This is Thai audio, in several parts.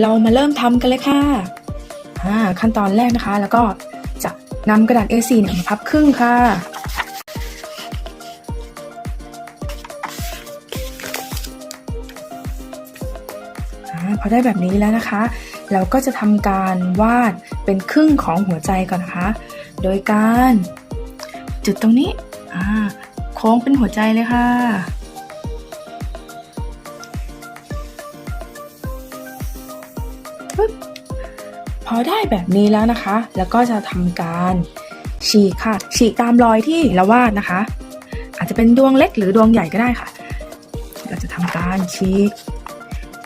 เรามาเริ่มทำกันเลยค่ะอ่าขั้นตอนแรกนะคะ แล้วก็จะนำกระดาษ A4 เนี่ยมาพับครึ่งค่ะอาพอได้แบบนี้แล้วนะคะ เราก็จะทำการวาดเป็นครึ่งของหัวใจก่อนนะคะ โดยการจุดตรงนี้อ่าโค้งเป็นหัวใจเลยค่ะ พอได้แบบนี้แล้วนะคะ แล้วก็จะทำการฉีกค่ะ ฉีกตามรอยที่เราวาดนะคะ อาจจะเป็นดวงเล็กหรือดวงใหญ่ก็ได้ค่ะ เราจะทำการฉีก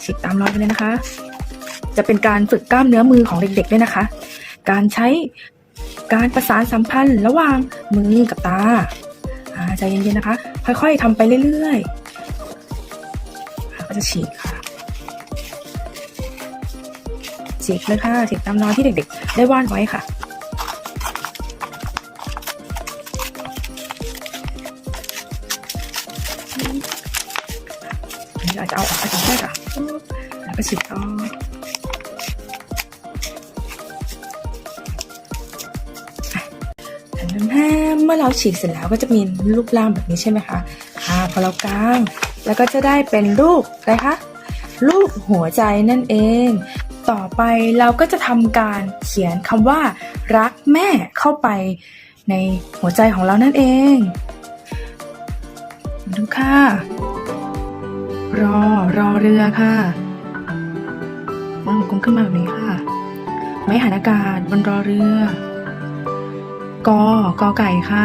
ฉีกตามรอยไปเลยนะคะ จะเป็นการฝึกกล้ามเนื้อมือของเด็กๆด้วยนะคะ การใช้การประสานสัมพันธ์ระหว่างมือกับตาใจเย็นๆนะคะ ค่อยๆทำไปเรื่อยๆอ่าก็จะฉีกค่ะ ฉีกเลยค่ะฉีกตามรอยที่เด็กๆ ได้วาดไว้ค่ะอันนี้เราจะเอาออกไปก่อนได้ค่ะแล้วก็ฉีกออกเมื่อเราฉีกเสร็จแล้วก็จะมีรูปร่างแบบนี้ใช่ไหมคะอ่าพอเรากาง แล้วก็จะได้เป็นรูปอะไรคะรูปหัวใจนั่นเอง ต่อไปเราก็จะทำการเขียนคำว่า รักแม่เข้าไปในหัวใจของเรานั่นเอง ดูค่ะ รอ รอเรือค่ะวางกลมขึ้นมาแบบนี้ค่ะ ไม้หันอากาศบนรอเรือ กอกอไก่ค่ะ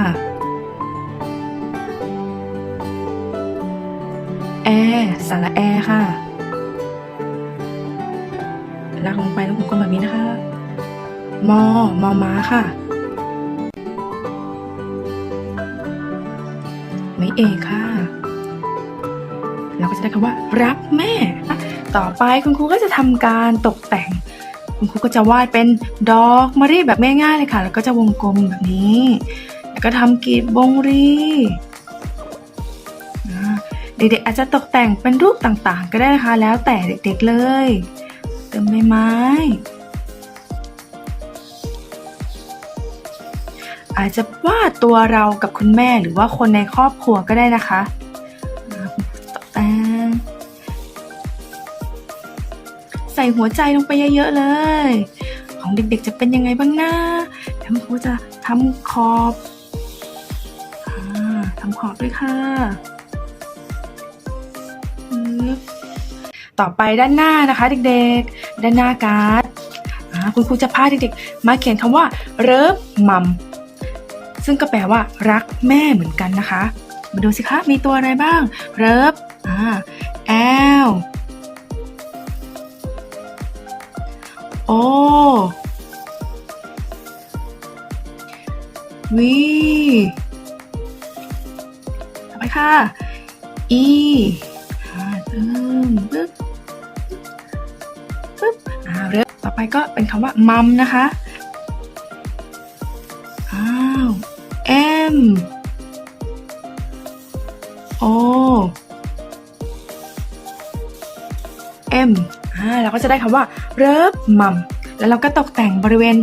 แอสาระแอค่ะ ลากลงไปแล้ววงกลมแบบนี้นะคะ มอ มอม้าค่ะ ไม่เอกค่ะ เราก็จะได้คำว่า รักแม่ ต่อไปคุณครูก็จะทำการตกแต่ง คุณครูก็จะวาดเป็นดอกมะลิแบบง่ายๆเลยค่ะ แล้วก็จะวงกลมแบบนี้ แล้วก็ทำกลีบบงรีเด็กๆอาจจะตกแต่งเป็นรูปต่างๆ ก็ได้นะคะ แล้วแต่เด็กๆเลย มใบไม้ อาจจะวาดตัวเรากับคุณแม่หรือว่าคนในครอบครัวก็ได้นะคะอ่าตกแต่งใส่หัวใจลงไปเยอะๆเลย ของเด็กๆจะเป็นยังไงบ้างนะแล้วครูจะทำขอบอทำขอบด้วยค่ะต่อไปด้านหน้านะคะเด็กๆ ด้านหน้าการ์ดคุณครูจะพาเด็กๆมาเขียนคำว่าเริฟมัมซึ่งก็แปลว่ารักแม่เหมือนกันนะคะ มาดูสิคะมีตัวอะไรบ้างเริฟอ่าแอลโอวีต่อไปค่ะอี ต่อไปก็เป็นคำว่ามัมนะคะ อ้าว M O M อ่าเราก็จะได้คำว่าเริบมัมแล้วเราก็ตกแต่งบริเวณ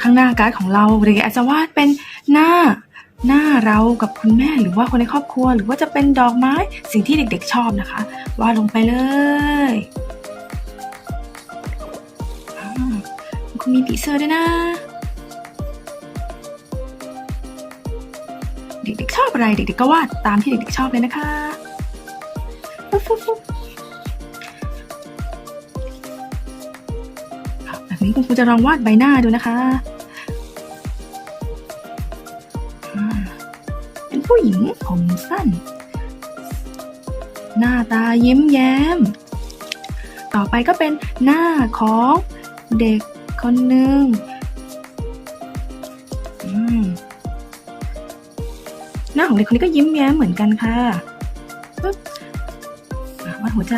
ข้างหน้าการ์ดของเราหรืออาจจะวาดเป็นหน้าหน้าเรากับคุณแม่หรือว่าคนในครอบครัว หรือว่าจะเป็นดอกไม้สิ่งที่เด็กๆชอบนะคะ วาดลงไปเลย มีผีเสื้อด้วยนะ เด็กๆชอบอะไรเด็กๆก็วาดตามที่เด็กๆชอบเลยนะคะแบบนี้คุณครูจะลองวาดใบหน้าดูนะคะ เป็นผู้หญิงผมสั้น หน้าตายิ้มแย้ม ต่อไปก็เป็นหน้าของเด็ก คนหนึ่งหน้าของเด็กคนนี้ก็ยิ้มแย้มเหมือนกันค่ะปึ๊บวาดหัวใจ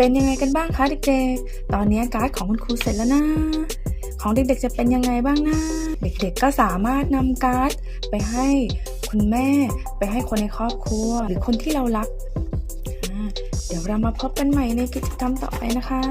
เป็นยังไงกันบ้างคะเด็กๆ ตอนนี้การ์ดของคุณครูเสร็จแล้วนะ ของเด็กๆจะเป็นยังไงบ้างนะ เด็กๆก็สามารถนำการ์ดไปให้คุณแม่ ไปให้คนในครอบครัว หรือคนที่เรารัก เดี๋ยวเรามาพบกันใหม่ในกิจกรรมต่อไปนะคะ